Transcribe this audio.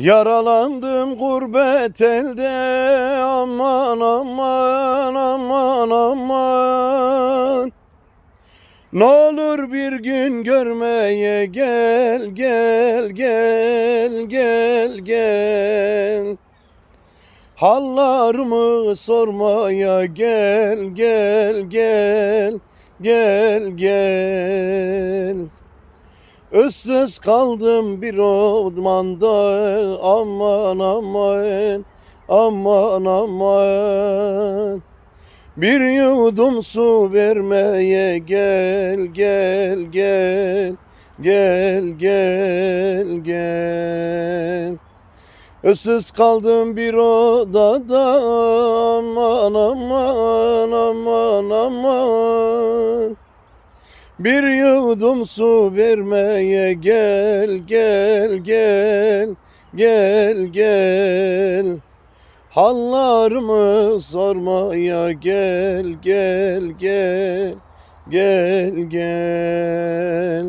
Yaralandım gurbet elde. Aman aman aman aman. Ne olur bir gün görmeye gel gel gel gel gel. Hallarımı sormaya gel gel gel gel gel Issız kaldım bir ormanda aman aman aman aman. Bir yudum su vermeye gel gel gel gel gel gel. Issız kaldım bir odada aman aman aman aman bir yudum su vermeye gel gel gel gel gel. Hallarımı sormaya gel gel gel gel gel